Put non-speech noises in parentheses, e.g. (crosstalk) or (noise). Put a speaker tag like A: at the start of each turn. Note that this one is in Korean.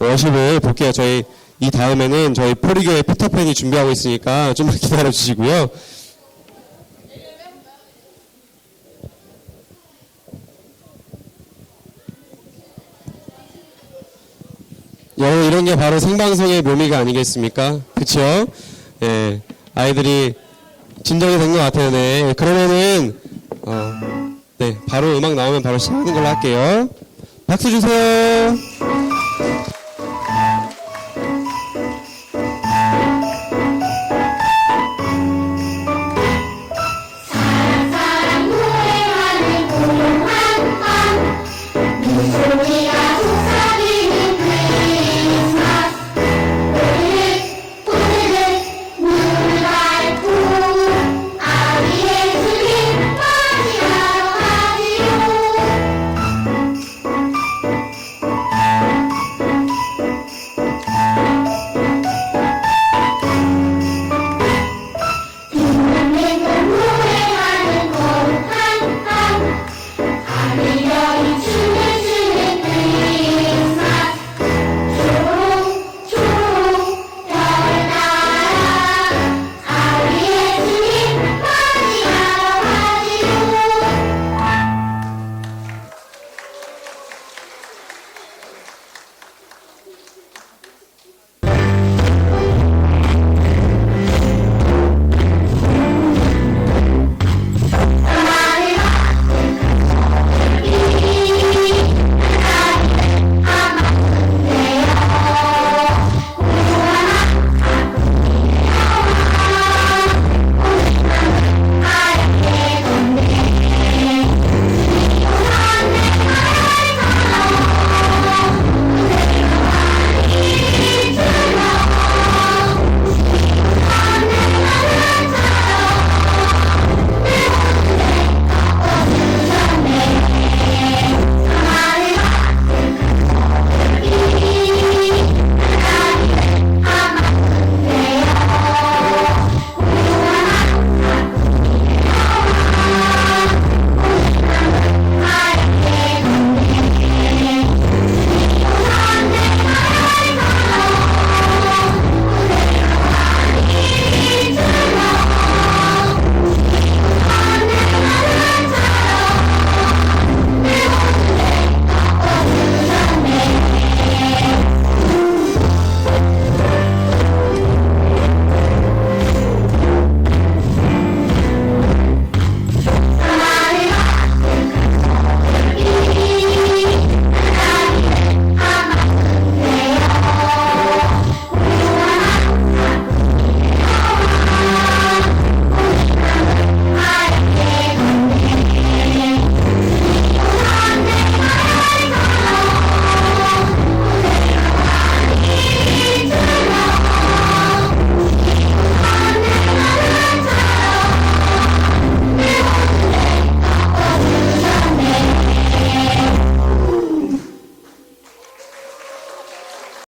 A: 워십을 볼게요. 저희 이 다음에는 저희 포리교의 피터팬이 준비하고 있으니까 좀만 (laughs) 기다려 주시고요. 여러분 이런 게 바로 생방송의 묘미가 아니겠습니까? 그쵸? 예, 아이들이 진정이 된 것 같아요. 네. 그러면은 어, 네 바로 음악 나오면 바로 시작하는 걸로 할게요. 박수 주세요.